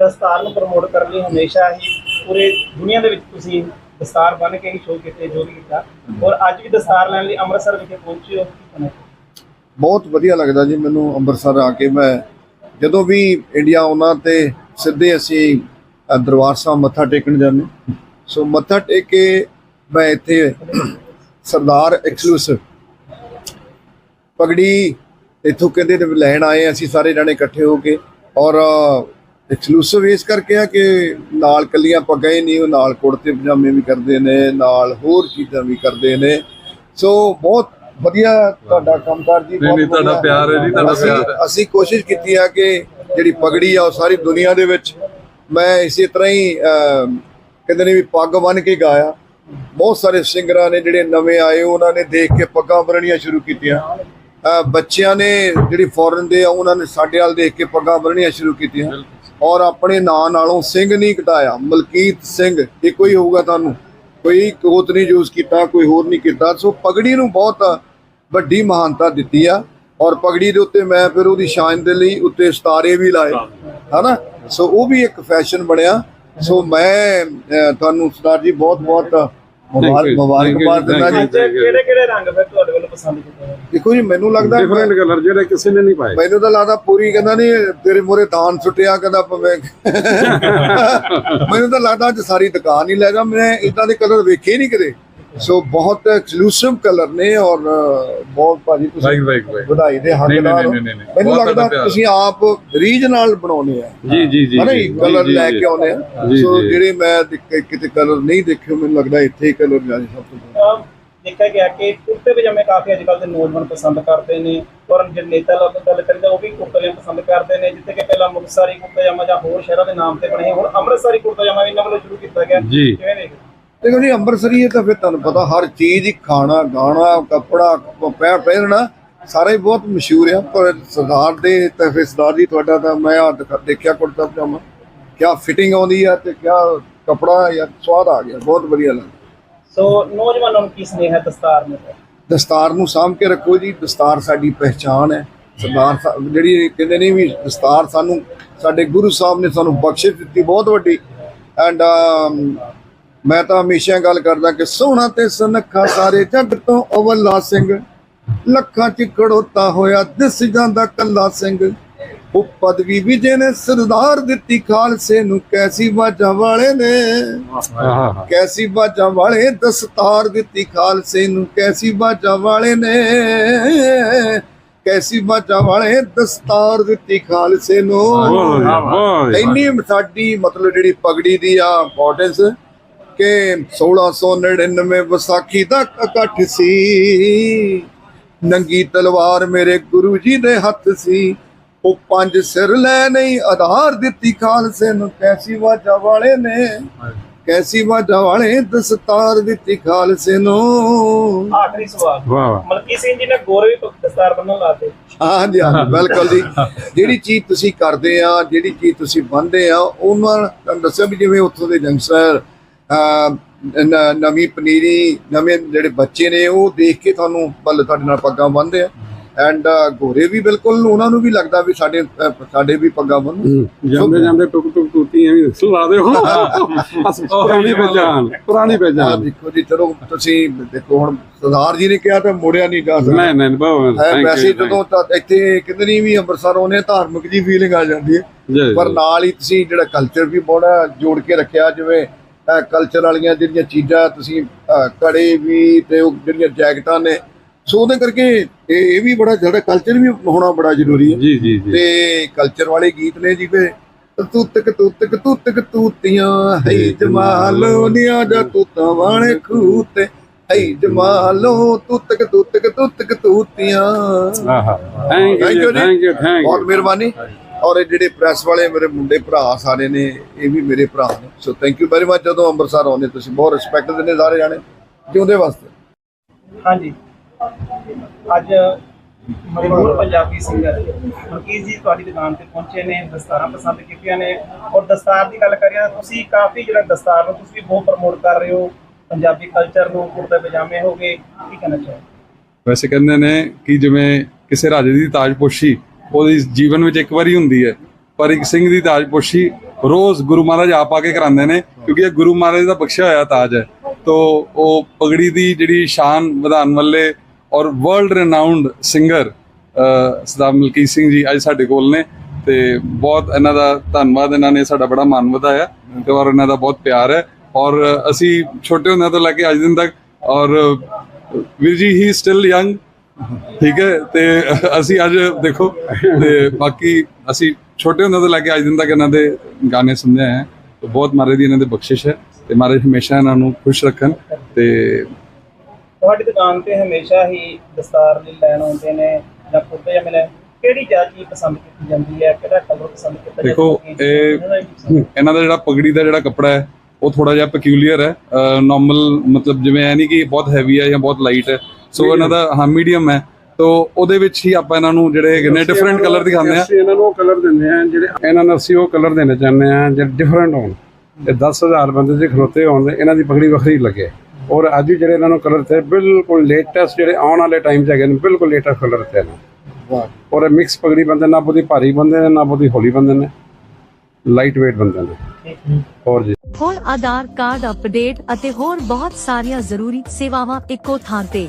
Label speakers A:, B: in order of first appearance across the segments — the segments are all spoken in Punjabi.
A: ਦਸਤਾਰ ਨੂੰ ਪ੍ਰਮੋਟ ਕਰਨ ਲਈ ਹਮੇਸ਼ਾ ਹੀ ਪੂਰੇ ਦੁਨੀਆ ਦੇ ਵਿੱਚ ਤੁਸੀਂ ਦਸਤਾਰ ਬਣ ਕੇ ਹੀ ਸ਼ੋਅ ਕੀਤੇ, ਜੋ ਵੀ ਕੀਤਾ। ਔਰ ਅੱਜ ਵੀ ਦਸਤਾਰ ਲੈਣ ਲਈ ਅੰਮ੍ਰਿਤਸਰ ਵਿਖੇ ਪਹੁੰਚੇ ਹੋ
B: ਬਹੁਤ ਵਧੀਆ ਲੱਗਦਾ ਜੀ ਮੈਨੂੰ ਅੰਮ੍ਰਿਤਸਰ ਆ ਕੇ। ਮੈਂ ਜਦੋਂ ਵੀ ਇੰਡੀਆ ਆਉਣਾ ਤੇ ਸਿੱਧੇ ਅਸੀਂ ਦਰਬਾਰ ਸਾਹਿਬ ਮੱਥਾ ਟੇਕਣ ਜਾਂਦੇ ਸੋ ਮੱਥਾ ਟੇਕ ਕੇ ਮੈਂ ਇੱਥੇ ਸਰਦਾਰ ਐਕਸਕਲੂਸਿਵ ਪਗੜੀ ਇੱਥੋਂ ਕਹਿੰਦੇ ਲੈਣ ਆਏ ਅਸੀਂ ਸਾਰੇ ਜਣੇ ਇਕੱਠੇ ਹੋ ਕੇ। ਔਰ ਐਕਸਕਲੂਸਿਵ ਇਸ ਕਰਕੇ ਆ ਕਿ ਨਾਲ ਕੱਲੀਆਂ ਪੱਗਾਂ ਹੀ ਨਹੀਂ ਉਹ ਨਾਲ ਕੁੜਤੇ ਪਜਾਮੇ ਵੀ ਕਰਦੇ ਨੇ ਨਾਲ ਹੋਰ ਚੀਜ਼ਾਂ ਵੀ ਕਰਦੇ ਨੇ। ਸੋ ਬਹੁਤ ਵਧੀਆ ਤੁਹਾਡਾ ਕੰਮਕਾਰ ਜੀ ਬਹੁਤ
C: ਤੁਹਾਡਾ। ਪਿਆਰ ਹੈ ਜੀ, ਤੁਹਾਡਾ ਪਿਆਰ।
B: ਅਸੀਂ ਕੋਸ਼ਿਸ਼ ਕੀਤੀ ਆ ਕਿ ਜਿਹੜੀ ਪਗੜੀ ਆ ਉਹ ਸਾਰੀ ਦੁਨੀਆ ਦੇ ਵਿੱਚ ਮੈਂ ਇਸੇ ਤਰ੍ਹਾਂ ਹੀ ਕਹਿੰਦੇ ਨੇ ਵੀ ਪੱਗ ਬੰਨ ਕੇ ਗਾਇਆ। ਬਹੁਤ ਸਾਰੇ ਸਿੰਗਰਾਂ ਨੇ ਜਿਹੜੇ ਨਵੇਂ ਆਏ ਉਹਨਾਂ ਨੇ ਦੇਖ ਕੇ ਪੱਗਾਂ ਬੰਨਣੀਆਂ ਸ਼ੁਰੂ ਕੀਤੀਆਂ। ਬੱਚਿਆਂ ਨੇ ਜਿਹੜੀ ਫੋਰਨ ਦੇ ਆ ਉਹਨਾਂ ਨੇ ਸਾਡੇ ਵੱਲ ਦੇਖ ਕੇ ਪੱਗਾਂ ਬੰਨਣੀਆਂ ਸ਼ੁਰੂ ਕੀਤੀਆਂ। ਔਰ ਆਪਣੇ ਨਾਂ ਨਾਲੋਂ ਸਿੰਘ ਨਹੀਂ ਘਟਾਇਆ। ਮਲਕੀਤ ਸਿੰਘ ਇੱਕੋ ਹੀ ਹੋਊਗਾ ਤੁਹਾਨੂੰ? ਕੋਈ ਕੋਤ ਨਹੀਂ ਯੂਜ਼ ਕੀਤਾ, ਕੋਈ ਹੋਰ ਨਹੀਂ ਕੀਤਾ। ਸੋ ਪਗੜੀ ਨੂੰ ਬਹੁਤ ਵੱਡੀ ਮਹਾਨਤਾ ਦਿੱਤੀ ਆ। ਔਰ ਪਗੜੀ ਦੇ ਉੱਤੇ ਮੈਂ ਫਿਰ ਉਹਦੀ ਸ਼ਾਨ ਦੇ ਲਈ ਉੱਤੇ ਸਤਾਰੇ ਵੀ ਲਾਏ। ਹਨਾ? ਸੋ ਉਹ ਵੀ ਇੱਕ ਫੈਸ਼ਨ ਬਣਿਆ। ਸੋ ਮੈਂ ਤੁਹਾਨੂੰ ਸਰਦਾਰ ਜੀ ਬਹੁਤ ਬਹੁਤ ਮੁਬਾਰਕ
C: Thank you,
B: Mubarakbad
C: thank you,
B: ਦਿੰਦਾ ਜੀ।
C: thank you.
A: ਅੱਜ ਕਿਹੜੇ ਕਿਹੜੇ ਰੰਗ ਫਿਰ ਤੁਹਾਡੇ ਵੱਲੋਂ ਪਸੰਦ ਕੀਤੇ ਗਏ?
B: ਦੇਖੋ ਜੀ ਮੈਨੂੰ ਲੱਗਦਾ
C: ਡਿਫਰੈਂਟ ਕਲਰ ਜਿਹੜੇ ਕਿਸੇ ਨੇ ਨਹੀਂ ਪਾਏ।
B: ਮੈਨੂੰ ਤਾਂ ਲੱਗਦਾ ਪੂਰੀ ਕਹਿੰਦਾ ਨਹੀਂ ਤੇਰੇ ਮੋਰੇ ਦਾਨ ਸੁੱਟਿਆ ਕਹਿੰਦਾ ਪਵੇ ਮੈਨੂੰ ਤਾਂ ਲੱਗਦਾ ਅੱਜ ਸਾਰੀ ਦੁਕਾਨ ਹੀ ਲੈ ਜਾ ਮੈਂ ਇਦਾਂ ਦੇ ਕਲਰ ਵੇਖੇ ਨਹੀਂ ਕਦੇ। ਸੋ ਬਹੁਤ ਐਕਸਕਲੂਸਿਵ ਕਲਰ ਨੇ ਔਰ ਬਹੁਤ ਭਾਜੀ ਤੁਸੀਂ। ਵਧਾਈ ਦੇ ਹੱਕਦਾਰ ਮੈਨੂੰ ਲੱਗਦਾ ਤੁਸੀਂ ਆਪ ਰੀਜ ਨਾਲ ਬਣਾਉਣੇ ਆ
C: ਜੀ ਜੀ ਜੀ
B: ਹਨਾ ਕਲਰ ਲੈ। ਕੇ ਆਉਣੇ ਆ ਸੋ। ਜਿਹੜੇ ਮੈਂ ਕਿਤੇ ਕਲਰ ਨਹੀਂ ਦੇਖੇ ਮੈਨੂੰ ਲੱਗਦਾ ਇੱਥੇ ਹੀ ਕਲਰ ਜਾਣੇ ਸਭ ਤੋਂ
A: ਦੇਖਿਆ ਗਿਆ ਕਿ ਕੁੜਤੇ ਪਜਾਮੇ ਕਾਫੀ ਅੱਜ ਕੱਲ੍ਹ ਦੇ ਨੌਜਵਾਨ ਪਸੰਦ ਕਰਦੇ ਨੇ ਔਰ ਜੇ ਨੇਤਾ ਲੋਕ ਗੱਲ ਕਰੀਦਾ ਉਹ ਵੀ ਕੁੜਤੇ ਪਜਾਮੇ ਪਸੰਦ ਕਰਦੇ ਨੇ ਜਿੱਥੇ ਕਿ ਪਹਿਲਾਂ ਮੁਕਤਸਰੀ ਕੁੜਤਾ ਪਜਾਮਾ ਜਾਂ ਹੋਰ ਸ਼ਹਿਰਾਂ ਦੇ ਨਾਮ ਤੇ ਬਣੇ ਹੁਣ ਅੰਮ੍ਰਿਤਸਰੀ ਕੁੜਤਾ ਪਜਾਮਾ ਵੀ ਇਹਨਾਂ ਵੱਲੋਂ ਸ਼ੁਰੂ ਕੀਤਾ ਗਿਆ
C: ਜੀ।
A: ਕਿਵੇਂ ਦੇਖਦੇ
B: ਦੇਖੋ ਜੀ ਅੰਮ੍ਰਿਤਸਰੀ ਇਹ ਤਾਂ ਫਿਰ ਤੁਹਾਨੂੰ ਪਤਾ ਹਰ ਚੀਜ਼ ਹੀ ਖਾਣਾ ਗਾਣਾ ਕੱਪੜਾ ਪੈ ਪਹਿਨਣਾ ਸਾਰਾ ਹੀ ਬਹੁਤ ਮਸ਼ਹੂਰ ਆ ਪਰ ਸਰਦਾਰ ਦੇ ਤਾਂ ਫਿਰ ਸਰਦਾਰ ਜੀ ਤੁਹਾਡਾ ਤਾਂ ਮੈਂ ਦਿਖ- ਦੇਖਿਆ ਕੁੜਤਾ ਪਜਾਮਾ। ਕਿਆ ਫਿਟਿੰਗ ਆਉਂਦੀ ਆ ਤੇ ਕਿਆ ਕਪੜਾ ਯਾਰ ਸਵਾਦ ਆ ਗਿਆ ਬਹੁਤ ਵਧੀਆ ਲੱਗਾ
A: ਸੋ ਨੌਜਵਾਨਾਂ ਨੂੰ ਕੀ ਸੁਨੇਹਾ ਦਸਤਾਰ ਨੂੰ?
B: ਦਸਤਾਰ ਨੂੰ ਸਾਂਭ ਕੇ ਰੱਖੋ ਜੀ ਦਸਤਾਰ ਸਾਡੀ ਪਹਿਚਾਣ ਹੈ। ਸਰਦਾਰ ਜਿਹੜੀ ਕਹਿੰਦੇ ਨੇ ਵੀ ਦਸਤਾਰ ਸਾਨੂੰ ਸਾਡੇ ਗੁਰੂ ਸਾਹਿਬ ਨੇ ਸਾਨੂੰ ਬਖਸ਼ਿਸ਼ ਦਿੱਤੀ ਬਹੁਤ ਵੱਡੀ। ਐਂਡ ਮੈਂ ਤਾਂ ਹਮੇਸ਼ਾ ਗੱਲ ਕਰਦਾ ਕਿ ਸੋਹਣਾ ਤੇ ਸੁਨੱਖਾ ਸਾਰੇ ਜੱਗ ਤੋਂ ਅਵਲਾ ਸਿੰਘ। ਲੱਖਾਂ ਚ ਖੜੋਤਾ ਹੋਇਆ ਦਿਸ ਜਾਂਦਾ ਕੱਲਾ ਸਿੰਘ। ਉਹ ਪਦਵੀ ਵੀ ਜਿਹਨੇ ਸਰਦਾਰ ਦਿੱਤੀ ਖਾਲਸੇ ਨੂੰ ਕੈਸੀ ਬਾਜਾਂ ਵਾਲੇ ਨੇ। ਕੈਸੀ ਬਾਜਾਂ ਵਾਲੇ ਦਸਤਾਰ ਦਿੱਤੀ ਖਾਲਸੇ ਨੂੰ ਕੈਸੀ ਬਾਜਾਂ ਵਾਲੇ ਨੇ। ਕੈਸੀ ਬਾਜਾਂ ਵਾਲੇ ਦਸਤਾਰ ਦਿੱਤੀ ਖਾਲਸੇ ਨੂੰ। ਇੰਨੀ ਸਾਡੀ ਮਤਲਬ ਜਿਹੜੀ ਪਗੜੀ ਦੀ ਆ ਇੰਪੋਰਟੈਂਸ ਕਿ 1699 ਵਿਸਾਖੀ ਦਾ ਇਕੱਠ ਸੀ। ਨੰਗੀ ਤਲਵਾਰ ਮੇਰੇ ਗੁਰੂ ਜੀ ਦੇ ਹੱਥ ਸੀ। ਉਹ ਪੰਜ ਸਿਰ ਲੈ ਨਹੀਂ ਆਧਾਰ ਦਿੱਤੀ ਖਾਲਸੇ ਨੂੰ। ਕੈਸੀ ਬਾਜਾਂ ਵਾਲੇ ਨੇ ਕੈਸੀ ਬਾਜਾਂ ਵਾਲੇ ਦਸਤਾਰ ਦਿੱਤੀ ਖਾਲਸੇ ਨੂੰ।
A: ਆਖਰੀ ਸਵਾਲ।
C: ਵਾਹ ਵਾਹ।
A: ਮਲਕੀ ਸਿੰਘ ਜੀ ਨੇ ਗੋਰੇ ਵੀ ਦਸਤਾਰ ਬੰਨਣ ਲਾਤੇ
B: ਹਾਂਜੀ ਹਾਂ ਬਿਲਕੁਲ ਜੀ। ਜਿਹੜੀ ਚੀਜ਼ ਤੁਸੀਂ ਕਰਦੇ ਆ ਜਿਹੜੀ ਚੀਜ਼ ਤੁਸੀਂ ਬੰਨਦੇ ਆ ਉਹਨਾਂ ਦੱਸਿਆ ਵੀ ਜਿਵੇਂ ਉੱਥੋਂ ਦੇ ਨ- ਨਵੀਂ ਪਨੀਰੀ ਨਵੇਂ ਜਿਹੜੇ ਬੱਚੇ ਨੇ ਉਹ ਦੇਖ ਕੇ ਤੁਹਾਨੂੰ ਬੱਲ ਤੁਹਾਡੇ ਨਾਲ ਪੱਗਾਂ ਬੰਨਦੇ ਆ। ਐਂਡ ਗੋਰੇ ਵੀ ਬਿਲਕੁਲ ਉਹਨਾਂ ਨੂੰ ਵੀ ਲੱਗਦਾ ਵੀ ਸਾਡੇ ਸਾਡੇ ਵੀ ਪੱਗਾਂ ਬੰਨ
C: ਜਾਂਦੇ ਜਾਂਦੇ ਟੁਕ ਟੁਕ ਟੂਟੀਆਂ ਵੀ ਸੁਲਾ ਦਿਓ। ਅਸ ਪੁਰਾਣੀ ਪਹਿਚਾਨ ਪੁਰਾਣੀ ਪਹਿਚਾਨ
B: ਦੇਖੋ ਜੀ ਚਲੋ ਤੁਸੀਂ ਦੇਖੋ ਹੁਣ ਸਰਦਾਰ ਜੀ ਨੇ ਕਿਹਾ ਤਾਂ ਮੋੜਿਆ ਨਹੀਂ ਜਾ ਸਕਦਾ
C: ਨਹੀਂ ਨਹੀਂ ਬਹੁਤ
B: ਹੈ ਵੈਸੇ ਜਦੋਂ ਇੱਥੇ ਕਿਤੇ ਨਹੀਂ ਵੀ ਅੰਮ੍ਰਿਤਸਰ ਆਉਂਦੇ ਧਾਰਮਿਕ ਜੀ ਫੀਲਿੰਗ ਆ ਜਾਂਦੀ ਹੈ। ਪਰ ਨਾਲ ਹੀ ਤੁਸੀਂ ਜਿਹੜਾ ਕਲਚਰ ਵੀ ਬੜਾ ਜੋੜ ਕੇ ਰੱਖਿਆ ਜਿਵੇਂ ਕਲਚਰ ਵਾਲੀਆਂ ਜਿਹੜੀਆਂ ਚੀਜ਼ਾਂ ਤੁਸੀਂ ਕੜੇ ਵੀ ਤੇ ਉਹ ਜਿਹੜੀਆਂ ਜੈਕਟਾਂ ਨੇ ਸੋ ਉਹਦੇ ਕਰਕੇ ਇਹ ਇਹ ਵੀ ਬੜਾ ਜਿਹੜਾ ਕਲਚਰ ਵੀ ਹੋਣਾ ਬੜਾ ਜ਼ਰੂਰੀ ਹੈ।
C: ਜੀ ਜੀ ਜੀ।
B: ਤੇ ਕਲਚਰ ਵਾਲੇ ਗੀਤ ਨੇ ਜਿਵੇਂ ਤੂਤਕ ਤੂਤਕ ਤੂਤਕ ਤੂਤੀਆਂ ਹੈ ਜਮਾਲੋ ਨੀਆਂ ਜਾ ਤੂਤਾਂ ਵਾਲੇ ਖੂਹ ਤੇ ਹੈ ਜਮਾਲੋ ਤੂਤਕ ਤੂਤਕ ਤੂਤਕ ਤੂਤੀਆਂ।
C: ਆਹਾ। Thank you. ਥੈਂਕ ਯੂ
B: ਬਹੁਤ ਮਿਹਰਬਾਨੀ। ਔਰ ਇਹ ਜਿਹੜੇ ਪ੍ਰੈਸ ਵਾਲੇ ਮੇਰੇ ਮੁੰਡੇ ਭਰਾ ਸਾਰੇ ਨੇ ਇਹ ਵੀ ਮੇਰੇ ਭਰਾ ਨੇ। So thank you very much ਜਦੋਂ ਅੰਮ੍ਰਿਤਸਰ ਆਉਂਦੇ ਤੁਸੀਂ ਬਹੁਤ ਰਿਸਪੈਕਟ ਦਿੰਦੇ ਸਾਰੇ ਜਾਣੇ। ਜਿਉਂਦੇ ਵਾਸਤੇ।
A: ਹਾਂਜੀ। ਅੱਜ ਮਸ਼ਹੂਰ ਪੰਜਾਬੀ ਸਿੰਗਰ ਮਲਕੀਤ ਜੀ ਤੁਹਾਡੀ ਦੁਕਾਨ ਤੇ ਪਹੁੰਚੇ ਨੇ ਦਸਤਾਰਾਂ ਪਸੰਦ ਕੀਤੀਆਂ ਨੇ। ਔਰ ਦਸਤਾਰ ਦੀ ਗੱਲ ਕਰੀਏ ਤੁਸੀਂ ਕਾਫੀ ਜਿਹੜਾ ਦਸਤਾਰ ਨੂੰ ਤੁਸੀਂ ਬਹੁਤ ਪ੍ਰਮੋਟ ਕਰ ਰਹੇ ਹੋ। ਪੰਜਾਬੀ ਕਲਚਰ ਨੂੰ ਕੁੜਤੇ ਪਜਾਮੇ ਹੋ ਗਏ ਕੀ ਕਹਿਣਾ ਚਾਹੋ
C: ਵੈਸੇ ਕਹਿੰਦੇ ਨੇ ਕਿ ਜਿਵੇਂ ਕਿਸੇ ਰਾਜੇ ਦੀ ਤਾਜਪੋਸ਼ੀ ਉਹਦੀ ਜੀਵਨ ਵਿੱਚ ਇੱਕ ਵਾਰੀ ਹੁੰਦੀ ਹੈ। ਪਰ ਇੱਕ ਸਿੰਘ ਦੀ ਤਾਜਪੋਸ਼ੀ ਰੋਜ਼ ਗੁਰੂ ਮਹਾਰਾਜ ਆਪ ਆ ਕੇ ਕਰਾਉਂਦੇ ਨੇ, ਕਿਉਂਕਿ ਇਹ ਗੁਰੂ ਮਹਾਰਾਜ ਦਾ ਬਖਸ਼ਿਆ ਹੋਇਆ ਤਾਜ ਹੈ। ਤੋ ਉਹ ਪਗੜੀ ਦੀ ਜਿਹੜੀ ਸ਼ਾਨ ਵਧਾਉਣ ਵਾਲੇ ਔਰ world renowned singer Sardar Malkit Singh ji ਅੱਜ ਸਾਡੇ ਕੋਲ ਨੇ ਤੇ ਬਹੁਤ ਇਹਨਾਂ ਦਾ ਧੰਨਵਾਦ, ਇਹਨਾਂ ਨੇ ਸਾਡਾ ਬੜਾ ਮਾਣ ਵਧਾਇਆ ਤੇ ਔਰ ਇਹਨਾਂ ਦਾ ਬਹੁਤ ਪਿਆਰ ਹੈ। ਔਰ ਅਸੀਂ ਛੋਟੇ ਹੁੰਦਿਆਂ ਤੋਂ ਲੈ ਕੇ ਅੱਜ ਦਿਨ ਤੱਕ ਔਰ ਵੀਰ ਜੀ ਹੀ ਸਟਿਲ ਯੰਗ ਠੀਕ ਹੈ ਤੇ ਅਸੀਂ ਅੱਜ ਦੇਖੋ ਤੇ ਬਾਕੀ ਅਸੀਂ ਛੋਟੇ ਹੁੰਦੇ ਤੋਂ ਲੈ ਕੇ ਅੱਜ ਦਿਨ ਤੱਕ ਇਹਨਾਂ ਦੇ ਗਾਣੇ ਸੁਣਦੇ ਆਏ ਤੇ ਬਹੁਤ ਮਹਾਰਾਜ ਦੀ ਇਹਨਾਂ ਦੇ ਬਖਸ਼ਿਸ਼ ਹੈ ਤੇ ਮਹਾਰਾਜ ਹਮੇਸ਼ਾ ਇਹਨਾਂ ਨੂੰ ਖੁਸ਼ ਰੱਖਣ ਤੇ
A: ਤੁਹਾਡੀ ਦੁਕਾਨ ਤੇ ਹਮੇਸ਼ਾ ਹੀ ਦਸਤਾਰ ਲਈ ਲੈਣ ਆਉਂਦੇ ਨੇ ਜਾਂ ਕੁੜਤੇ ਜਾਂ ਮਿਲੇ। ਕਿਹੜੀ ਜਾਤੀ ਪਸੰਦ ਕੀਤੀ ਜਾਂਦੀ ਹੈ? ਕਿਹੜਾ ਕਲਰ ਪਸੰਦ ਕੀਤਾ
C: ਦੇਖੋ, ਇਹ- ਇਹਨਾਂ ਦਾ ਜਿਹੜਾ ਪਗੜੀ ਦਾ ਜਿਹੜਾ ਕੱਪੜਾ ਹੈ ਉਹ ਥੋੜਾ ਜਿਹਾ ਪੈਕਿਊਲੀਅਰ ਹੈ। ਨਾਰਮਲ ਮਤਲਬ ਜਿਵੇਂ ਐ ਨਹੀਂ ਕਿ ਬਹੁਤ ਹੈਵੀ ਹੈ ਜਾਂ ਬਹੁਤ ਲਾਈਟ ਹੈ। ਸੋ ਇਹਨਾਂ ਦਾ ਹਾਂ ਮੀਡੀਅਮ ਹੈ। ਤੋ ਉਹਦੇ ਵਿੱਚ ਹੀ ਆਪਾਂ ਇਹਨਾਂ ਨੂੰ ਜਿਹੜੇ ਹੈਗੇ ਨੇ ਡਿਫਰੈਂਟ ਕਲਰ ਦਿਖਾਉਂਦੇ ਆ
D: ਅਸੀਂ ਇਹਨਾਂ ਨੂੰ ਕਲਰ ਦਿੰਦੇ ਆ ਜਿਹੜੇ ਇਹਨਾਂ ਨੂੰ ਅਸੀਂ ਉਹ ਕਲਰ ਦੇਣੇ ਚਾਹੁੰਦੇ ਆ ਜਿਹੜੇ ਡਿਫਰੈਂਟ ਹੋਣ। ਤੇ 10000 ਬੰਦੇ ਜੇ ਖਲੋਤੇ ਹੋਣ ਤੇ ਇਹਨਾਂ ਦੀ ਪਗੜੀ ਵੱਖਰੀ ਲੱਗੇ। ਔਰ ਅੱਜ ਜਿਹੜੇ ਇਹਨਾਂ ਨੂੰ ਕਲਰ ਤੇ ਬਿਲਕੁਲ ਲੇਟੈਸਟ ਜਿਹੜੇ ਆਉਣ ਵਾਲੇ ਟਾਈਮ 'ਚ ਹੈਗੇ ਨੇ ਬਿਲਕੁਲ ਲੇਟੈਸਟ ਕਲਰ ਤੇ ਨੇ।
B: ਵਾਹ।
D: ਔਰ ਮਿਕਸ ਪਗੜੀ ਬੰਦੇ ਨਾ ਬਹੁਤੀ ਭਾਰੀ ਬੰਦੇ ਨੇ ਨਾ ਬਹੁਤੀ ਹੌਲੀ ਬੰਦੇ ਨੇ। ਲਾਈਟ weight ਬੰਦੇ ਨੇ। ਹੋਰ ਜੀ।
E: ਹੁਣ ਆਧਾਰ ਕਾਰਡ ਅਪਡੇਟ ਅਤੇ ਹੋਰ ਬਹੁਤ ਸਾਰੀਆਂ ਜ਼ਰੂਰੀ ਸੇਵਾਵਾਂ ਇੱਕੋ ਥਾਂ ਤੇ।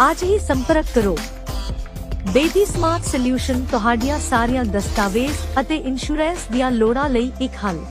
E: ਅੱਜ ਹੀ ਸੰਪਰਕ ਕਰੋ। ਬੇਦੀ ਸਮਾਰਟ ਸੋਲਿਊਸ਼ਨ ਤੁਹਾਡੀਆਂ ਸਾਰੀਆਂ ਦਸਤਾਵੇਜ਼ ਅਤੇ ਇੰਸ਼ੋਰੈਂਸ ਦੀਆਂ ਲੋੜਾਂ ਲਈ ਇੱਕ ਹੱਲ।